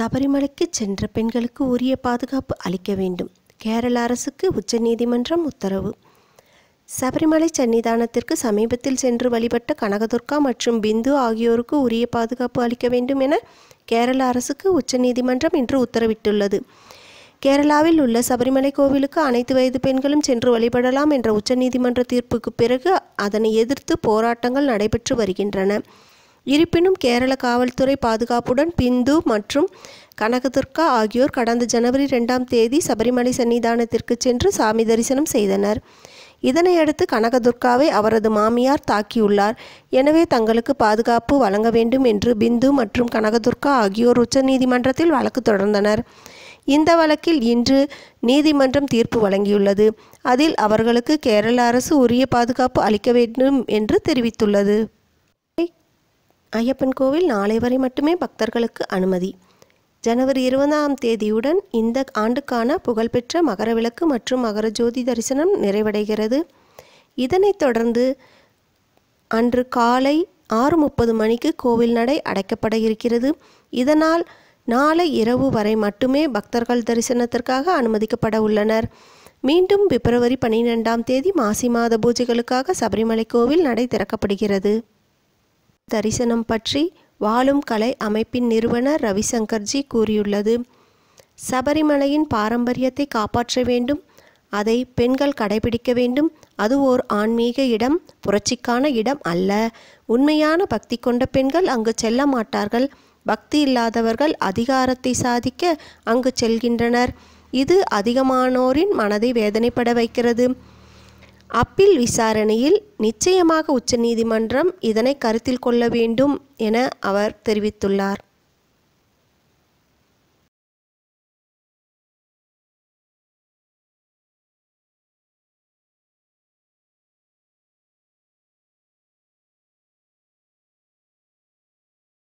சபரிமலைக்கு சென்ற பெண்களுக்கு உரிய பாதுகாப்பு அளிக்க வேண்டும். கேரள அரசுக்கு உச்சநீதிமன்றம் உத்தரவு. சபரிமலை சன்னிதானத்திற்கு சமீபத்தில் சென்று வழிபட்ட கனகதுர்கா மற்றும் பிந்து ஆகியோருக்கு உரிய பாதுகாப்பு அளிக்க வேண்டும் என கேரள அரசுக்கு உச்சநீதிமன்றம் இன்று உத்தரவிட்டுள்ளது. கேரளாவில் உள்ள சபரிமலை கோவிலுக்கு அனைத்து வயது பெண்களும் சென்று வழிபடலாம் என்ற உச்சநீதிமன்ற தீர்ப்புக்கு பிறகு அதனை எதிர்த்து போராட்டங்கள் நடைபெற்று வருகின்றன. இருப்பினும் கேரள காவல்துறை பாதுகாப்புடன் பிந்து மற்றும் கனகதுர்கா ஆகியோர் கடந்த ஜனவரி ரெண்டாம் தேதி சபரிமலை சன்னிதானத்திற்கு சென்று சாமி தரிசனம் செய்தனர். இதனையடுத்து கனகதுர்காவை அவரது மாமியார் தாக்கியுள்ளார். எனவே தங்களுக்கு பாதுகாப்பு வழங்க வேண்டும் என்று பிந்து மற்றும் கனகதுர்கா ஆகியோர் உச்சநீதிமன்றத்தில் வழக்கு தொடர்ந்தனர். இந்த வழக்கில் இன்று நீதிமன்றம் தீர்ப்பு வழங்கியுள்ளது. அதில் அவர்களுக்கு கேரள அரசு உரிய பாதுகாப்பு அளிக்க வேண்டும் என்று தெரிவித்துள்ளது. ஐயப்பன் கோவில் நாளை வரை மட்டுமே பக்தர்களுக்கு அனுமதி. ஜனவரி இருபதாம் தேதியுடன் இந்த ஆண்டுக்கான புகழ்பெற்ற மகரவிளக்கு மற்றும் மகர ஜோதி தரிசனம் நிறைவடைகிறது. இதனைத் தொடர்ந்து அன்று காலை ஆறு முப்பது மணிக்கு கோவில் நடை அடைக்கப்பட இருக்கிறது. இதனால் நாளை இரவு வரை மட்டுமே பக்தர்கள் தரிசனத்திற்காக அனுமதிக்கப்பட உள்ளனர். மீண்டும் பிப்ரவரி பன்னிரெண்டாம் தேதி மாசி மாத பூஜைகளுக்காக சபரிமலை கோவில் நடை திறக்கப்படுகிறது. தரிசனம் பற்றி வாழும் கலை அமைப்பின் நிறுவனர் ரவிசங்கர்ஜி கூறியுள்ளது. சபரிமலையின் பாரம்பரியத்தை காப்பாற்ற வேண்டும். அதை பெண்கள் கடைபிடிக்க வேண்டும். அது ஓர் ஆன்மீக இடம் புரட்சிக்கான இடம் அல்ல. உண்மையான பக்தி கொண்ட பெண்கள் அங்கு செல்ல மாட்டார்கள். பக்தி இல்லாதவர்கள் அதிகாரத்தை சாதிக்க அங்கு செல்கின்றனர். இது அதிகமானோரின் மனதை வேதனைப்பட வைக்கிறது. அப்பீல் விசாரணையில் நிச்சயமாக உச்சநீதிமன்றம் இதனை கருத்தில் கொள்ள வேண்டும் என அவர் தெரிவித்துள்ளார்.